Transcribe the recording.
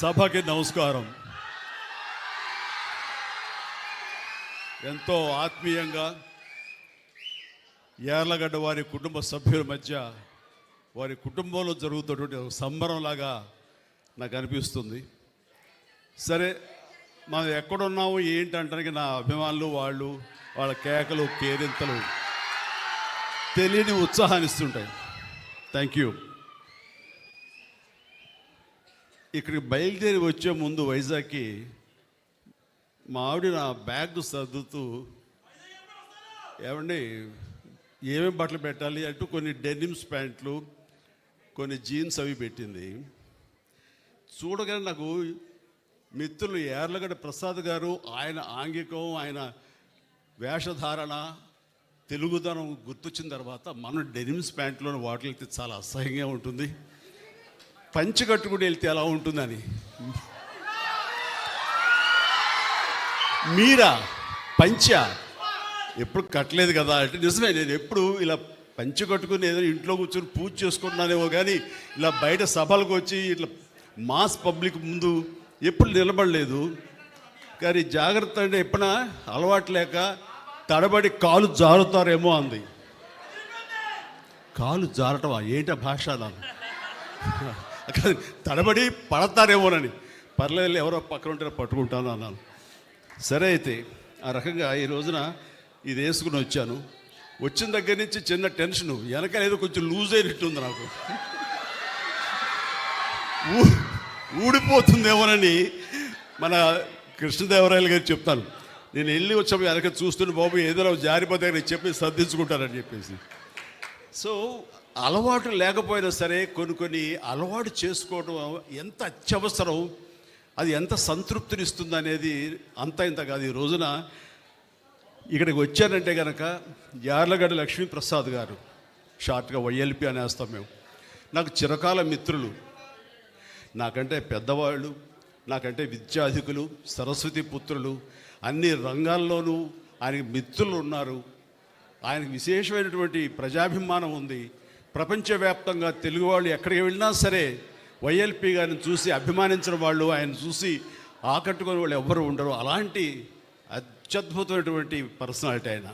సభకి నమస్కారం. ఎంతో ఆత్మీయంగా ఏర్లగడ్డ వారి కుటుంబ సభ్యుల మధ్య వారి కుటుంబంలో జరుగుతున్నటువంటి ఒక సంబరంలాగా నాకు అనిపిస్తుంది. సరే మనం ఎక్కడున్నాము ఏంటంటానికి నా అభిమానులు వాళ్ళు వాళ్ళ కేకలు కేరింతలు తెలియని ఉత్సాహాన్ని ఇస్తుంటాయి. థ్యాంక్ యూ ఇక్కడికి బయలుదేరి వచ్చే ముందు వైజాగ్కి మా ఆవిడ నా బ్యాగ్ సర్దుతూ ఏమండి ఏమేమి బట్టలు పెట్టాలి? అంటూ కొన్ని డెనిమ్స్ ప్యాంట్లు కొన్ని జీన్స్ అవి పెట్టింది. చూడగానే నాకు మిత్రులు ఏర్లగడ్డ ప్రసాద్ గారు ఆయన ఆంగికం ఆయన వేషధారణ తెలుగుదనం గుర్తొచ్చిన తర్వాత మనం డెనిమ్స్ ప్యాంట్లోని వాటికి వెళ్తే చాలా అసహ్యంగా ఉంటుంది. పంచి కట్టుకుని వెళ్తే ఎలా ఉంటుందని. మీరా? పంచ? ఎప్పుడు కట్టలేదు కదా అంటే నిజమే నేను ఎప్పుడు ఇలా పంచి కట్టుకుని ఏదో ఇంట్లో కూర్చొని పూజ చేసుకుంటున్నానేమో కానీ ఇలా బయట సభలకు వచ్చి ఇట్లా మాస్ పబ్లిక్ ముందు ఎప్పుడు నిలబడలేదు. కానీ జాగ్రత్త అంటే ఎప్పుడైనా అలవాటు లేక తడబడి కాలు జారుతారేమో అంది. కాలు జారటమా? ఏంట భాష దాని తడబడి పడతారేమోనని. పర్లేదు ఎవరో పక్కన ఉంటే పట్టుకుంటాను అన్నాను. సరే అయితే ఆ రకంగా ఈ రోజున ఇది వేసుకుని వచ్చాను. వచ్చిన దగ్గర నుంచి చిన్న టెన్షన్ వెనకాల ఏదో కొంచెం లూజ్ అయినట్టుంది నాకు. ఊ- ఊడిపోతుందేమోనని మన కృష్ణదేవరాయలు గారు చెప్తాను నేను వెళ్ళి వచ్చాము వెనక చూస్తున్న బాబు ఏదైనా జారిపోతే చెప్పి సర్దించుకుంటారని చెప్పేసి. సో అలవాటు లేకపోయినా సరే కొన్ని కొన్ని అలవాటు చేసుకోవడం ఎంత అత్యవసరం అది ఎంత సంతృప్తినిస్తుంది అనేది అంత ఇంత కాదు. ఈ రోజున ఇక్కడికి వచ్చానంటే కనుక యార్లగడ్డ లక్ష్మీప్రసాద్ గారు షార్ట్గా వైఎల్పి అనేస్తాం మేము. నాకు చిరకాల మిత్రులు. నాకంటే పెద్దవాళ్ళు నాకంటే విద్యాధికులు సరస్వతి పుత్రులు అన్ని రంగాల్లోనూ ఆయనకి మిత్రులు ఉన్నారు. ఆయనకు విశేషమైనటువంటి ప్రజాభిమానం ఉంది. ప్రపంచవ్యాప్తంగా తెలుగు వాళ్ళు ఎక్కడికి వెళ్ళినా సరే వైఎల్పి గారిని చూసి అభిమానించిన వాళ్ళు ఆయన చూసి ఆకట్టుకునే వాళ్ళు ఎవ్వరు ఉండరు. అలాంటి అత్యద్భుతమైనటువంటి పర్సనాలిటీ ఆయన.